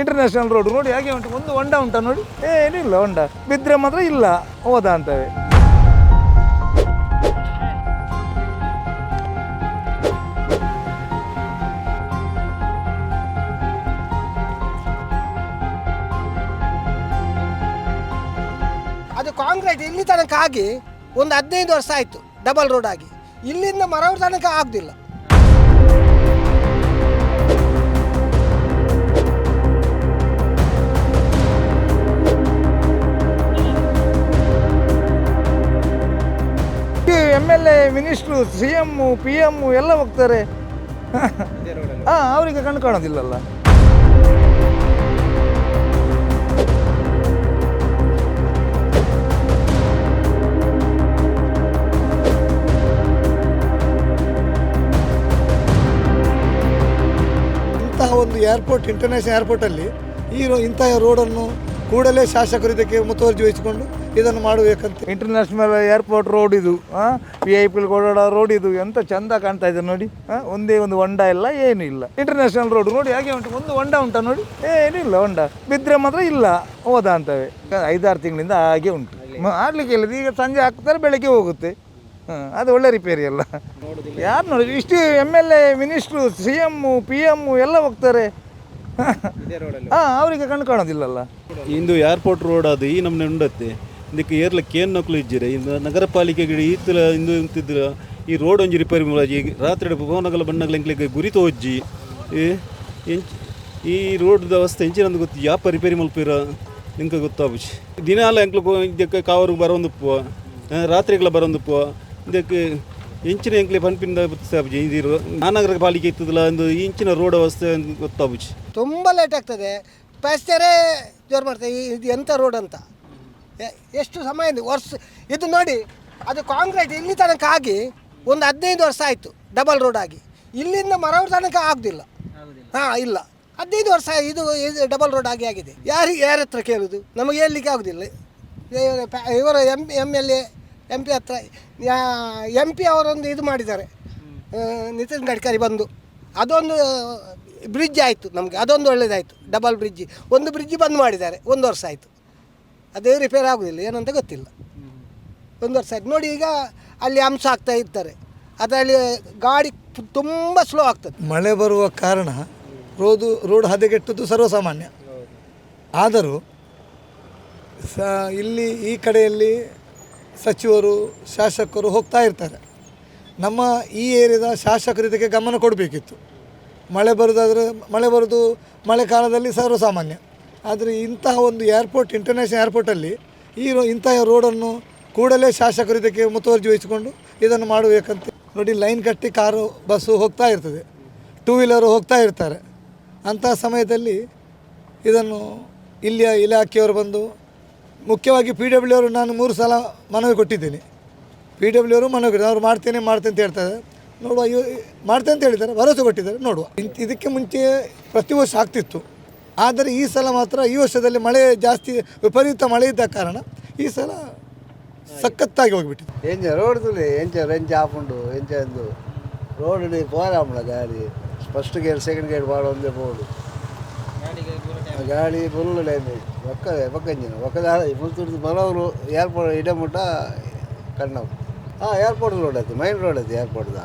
International road ನೋಡಿ, ಹಾಗೆ ಉಂಟು. ಒಂದು ಹೊಂಡ ಉಂಟ ನೋಡಿ. ಏನಿಲ್ಲ ಹೊಂಡ ಬಿದ್ದರೆ ಮಾತ್ರ ಇಲ್ಲ, ಹೋದ ಅಂತವೆ. ಅದು ಕಾಂಕ್ರೀಟ್ ಇಲ್ಲಿ ತನಕ ಆಗಿ ಒಂದು ಹದಿನೈದು ವರ್ಷ ಆಯಿತು ಡಬಲ್ ರೋಡ್ ಆಗಿ. ಇಲ್ಲಿಂದ ಮರವ್ರ ತನಕ ಆಗುದಿಲ್ಲ. A minister, C M P M ಎಲ್ಲ ಹೋಗ್ತಾರೆ. ಹಾಂ ಅವರಿಗೆ ಕಣ್ಣು ಕಾಣೋದಿಲ್ಲಲ್ಲ. ಇಂತಹ ಒಂದು ಏರ್ಪೋರ್ಟ್ ಇಂಟರ್ನ್ಯಾಷನಲ್ ಏರ್ಪೋರ್ಟಲ್ಲಿ ಈ ರೋ- ಇಂತಹ ರೋಡನ್ನು ಕೂಡಲೇ ಶಾಸಕರು ಇದಕ್ಕೆ ಮುತುವರ್ಜಿ ವಹಿಸಿಕೊಂಡು ಇದನ್ನು ಮಾಡಬೇಕಂತ. ಇಂಟರ್ನ್ಯಾಷನಲ್ ಏರ್ಪೋರ್ಟ್ ರೋಡ್ ಇದು ವಿ ಐ ಪಿ ಓಡಾಡೋ ರೋಡ್ ಇದು. ಎಂತ ಚಂದ ಕಾಣ್ತಾ ಇದೆ ನೋಡಿ ಒಂದೇ ಒಂದು ಹೊಂಡ ಇಲ್ಲ ಏನು ಇಲ್ಲ. ಇಂಟರ್ನ್ಯಾಷನಲ್ ರೋಡ್ ನೋಡಿ ಹಾಗೆ ಉಂಟು. ಒಂದು ಹೊಂಡ ಉಂಟ ನೋಡಿ? ಏನಿಲ್ಲ ಹೊಂಡ. ಬಿದ್ದರೆ ಮಾತ್ರ ಇಲ್ಲ ಹೋದ ಅಂತವೆ. ಐದಾರು ತಿಂಗಳಿಂದ ಹಾಗೆ ಉಂಟು. ಆಡ್ಲಿಕ್ಕೆ ಇಲ್ಲ. ಈಗ ಸಂಜೆ ಹಾಕ್ತಾರೆ ಬೆಳಗ್ಗೆ ಹೋಗುತ್ತೆ. ಹಾಂ ಅದು ಒಳ್ಳೆ ರಿಪೇರಿ ಅಲ್ಲ ಯಾರು ನೋಡಿ ಇಷ್ಟು M L A minister C M P M ಎಲ್ಲ ಹೋಗ್ತಾರೆ. ಹಾಂ ಅವರಿಗೆ ಕಣ್ ಕಾಣೋದಿಲ್ಲಲ್ಲ. ಇಂದು ಏರ್ಪೋರ್ಟ್ ರೋಡ್ ಅದು ಈ ನಮ್ಮನೆ ಉಂಡತ್ತೆ. ಇದಕ್ಕೆ ಏರ್ಲ ಕೇನ್ ನಕ್ಲು ಇಜ್ಜಿರೆ ಇಂದು ನಗರ ಪಾಲಿಕೆಗೆ ಈತಲ ಇಂದು ಇಂತಿದ್ರ ಈ ರೋಡ್ ಒಂಜಿ ರಿಪೇರಿ ಮುಲಾಜಿ ರಾತ್ರಿ ಭವನಗಳ ಬಣ್ಣಗಳ ಎಂಕ್ಲೆಗೆ ಗುರಿ ತೋಜ್ಜಿ. ಎಂಚ್ ಈ ರೋಡ್ ಅವಸ್ಥೆ ಎಂಚಿನಂದು ಗೊತ್ತು ಯಾಪ ರಿಪೇರಿ ಮಲ್ಪಿರ? ನಿಂಗೆ ದಿನ ದಿನಾಲ ಎಂಕ್ಲು ಇದಕ್ಕೆ ಕಾವರು ಪೋ ರಾತ್ರಿಗಳ ಬರೋಂದುಪ್ಪು ಇದಕ್ಕೆ ಇಂಚಿನ ಎಂಕ್ಲೆ ಪನ್ಪಿಂದ ಸಾಬುಜಿ, ಇದು ಮಹಾನಗರ ಪಾಲಿಕೆ ಇತ್ತದಲ್ಲ, ಒಂದು ಇಂಚಿನ ರೋಡ್ ಅವಸ್ಥೆ ಗೊತ್ತಾಬುಜಿ ತುಂಬ ಲೇಟ್ ಆಗ್ತದೆ. ಪ್ಯಾಸೆಂಜರೇ ಜೋರು ಮಾಡ್ತಾರೆ ಈ- ಇದು ಎಂಥ ರೋಡ್ ಅಂತ? ಎಷ್ಟು ಸಮಯ ಇದೆ? ವರ್ಷ ಇದು ನೋಡಿ ಅದು ಕಾಂಕ್ರೀಟ್ ಇಲ್ಲಿ ತನಕ ಆಗಿ ಒಂದು ಹದಿನೈದು ವರ್ಷ ಆಯಿತು ಡಬಲ್ ರೋಡ್ ಆಗಿ. ಇಲ್ಲಿಂದ ಮರವ್ರ ತನಕ ಆಗೋದಿಲ್ಲ. ಹಾಂ ಇಲ್ಲ. ಹದಿನೈದು ವರ್ಷ ಇದು ಇದು ಡಬಲ್ ರೋಡ್ ಆಗಿ ಆಗಿದೆ. ಯಾರು ಯಾರ ಹತ್ರ ಕೇಳೋದು? ನಮಗೆ ಹೇಳಲಿಕ್ಕೆ ಆಗೋದಿಲ್ಲ. ಇವರು M M L A M P ಹತ್ರ ಎಂ ಪಿ ಅವರೊಂದು ಇದು ಮಾಡಿದ್ದಾರೆ. ನಿತಿನ್ ಗಡ್ಕರಿ ಬಂದು. ಅದೊಂದು ಬ್ರಿಡ್ಜ್ ಆಯಿತು ನಮಗೆ. ಅದೊಂದು ಒಳ್ಳೇದಾಯಿತು. ಡಬಲ್ ಬ್ರಿಡ್ಜ್ ಒಂದು ಬ್ರಿಡ್ಜ್ ಬಂದ್ ಮಾಡಿದ್ದಾರೆ. ಒಂದು ವರ್ಷ ಆಯಿತು. ಅದೇ ರಿಪೇರ್ ಆಗೋದಿಲ್ಲ. ಏನಂತ ಗೊತ್ತಿಲ್ಲ. ಒಂದು ವರ್ಷ ಆಯ್ತು. ನೋಡಿ ಈಗ ಅಲ್ಲಿ ಅಂಶ ಆಗ್ತಾ ಇರ್ತಾರೆ ಅದರಲ್ಲಿ ಗಾಡಿ ತುಂಬ ಸ್ಲೋ ಆಗ್ತದೆ. ಮಳೆ ಬರುವ ಕಾರಣ ರೋದು, ರೋಡ್ ಹದಗೆಟ್ಟದ್ದು ಸರ್ವಸಾಮಾನ್ಯ. ಆದರೂ ಸ, ಇಲ್ಲಿ ಈ ಕಡೆಯಲ್ಲಿ ಸಚಿವರು, ಶಾಸಕರು ಹೋಗ್ತಾ ಇರ್ತಾರೆ. ನಮ್ಮ ಈ ಏರಿಯಾದ ಶಾಸಕರು ಇದಕ್ಕೆ ಗಮನ ಕೊಡಬೇಕಿತ್ತು. ಮಳೆ ಬರೋದಾದರೆ, ಮಳೆ ಬರೋದು ಮಳೆಗಾಲದಲ್ಲಿ ಸರ್ವಸಾಮಾನ್ಯ. ಆದರೆ ಇಂತಹ ಒಂದು ಏರ್ಪೋರ್ಟ್ ಇಂಟರ್ನ್ಯಾಷನಲ್ ಏರ್ಪೋರ್ಟಲ್ಲಿ ಈ ಇಂತಹ ರೋಡನ್ನು ಕೂಡಲೇ ಶಾಸಕರು ಇದಕ್ಕೆ ಮುತುವರ್ಜಿ ವಹಿಸಿಕೊಂಡು ಇದನ್ನು ಮಾಡಬೇಕಂತ ನೋಡಿ ಲೈನ್ ಕಟ್ಟಿ ಕಾರು, ಬಸ್ಸು ಹೋಗ್ತಾ ಇರ್ತದೆ. ಟೂ ವೀಲರು ಹೋಗ್ತಾ ಇರ್ತಾರೆ. ಅಂತಹ ಸಮಯದಲ್ಲಿ ಇದನ್ನು ಇಲ್ಲಿಯ ಇಲಾಖೆಯವರು ಬಂದು, ಮುಖ್ಯವಾಗಿ ಪಿ ಡಬ್ಲ್ಯೂ ಅವರು ನಾನು ಮೂರು ಸಲ ಮನವಿ ಕೊಟ್ಟಿದ್ದೀನಿ. ಪಿ ಡಬ್ಲ್ಯೂ ಅವರು ಮನವಿ ಕೊಟ್ಟಿದ್ದಾರೆ. ಅವ್ರು ಮಾಡ್ತೇನೆ ಮಾಡ್ತೇನೆ ಅಂತ ಹೇಳ್ತಾರೆ. ನೋಡುವ ಮಾಡ್ತೇನೆ ಅಂತ ಹೇಳಿದ್ದಾರೆ. ಭರವಸೆ ಕೊಟ್ಟಿದ್ದಾರೆ. ನೋಡುವ. ಇದಕ್ಕೆ ಮುಂಚೆ ಪ್ರತಿ ವರ್ಷ ಆಗ್ತಿತ್ತು. ಆದರೆ ಈ ಸಲ ಮಾತ್ರ ಈ ವರ್ಷದಲ್ಲಿ ಮಳೆ ಜಾಸ್ತಿ, ವಿಪರೀತ ಮಳೆ ಇದ್ದ ಕಾರಣ ಈ ಸಲ ಸಖತ್ತಾಗಿ ಹೋಗಿಬಿಟ್ಟಿದೆ. ಎಂಜ ರೋಡ್ ಎಂಜ ಎಂಚ ಹಾಕೊಂಡು ಎಂಜ ಎಂದು. ರೋಡ್ ಪೋರಾಮಲ ಗಾಡಿ. ಫಸ್ಟ್ ಗೇರ್ ಸೆಕೆಂಡ್ ಗೇರ್ ಬಾಳ ಒಂದೇ ಬೋರ್ಡು. ಗಾಡಿ ಫುಲ್ ಲೈನ್ ಒಕ್ಕ ಪಕ್ಕಂಜಿನ ಒಕ್ಕದ ಮುಲ್ತುರ್ದು ಬರೋರು ಏರ್ಪೋರ್ಟ್ ಇಡಮುಟ್ಟ ಕಣ್ಣವು. ಹಾಂ ಏರ್ಪೋರ್ಟ್ ರೋಡ್ ಐತಿ ಮೈನ್ ರೋಡ್ ಐತಿ ಏರ್ಪೋರ್ಟ್ದ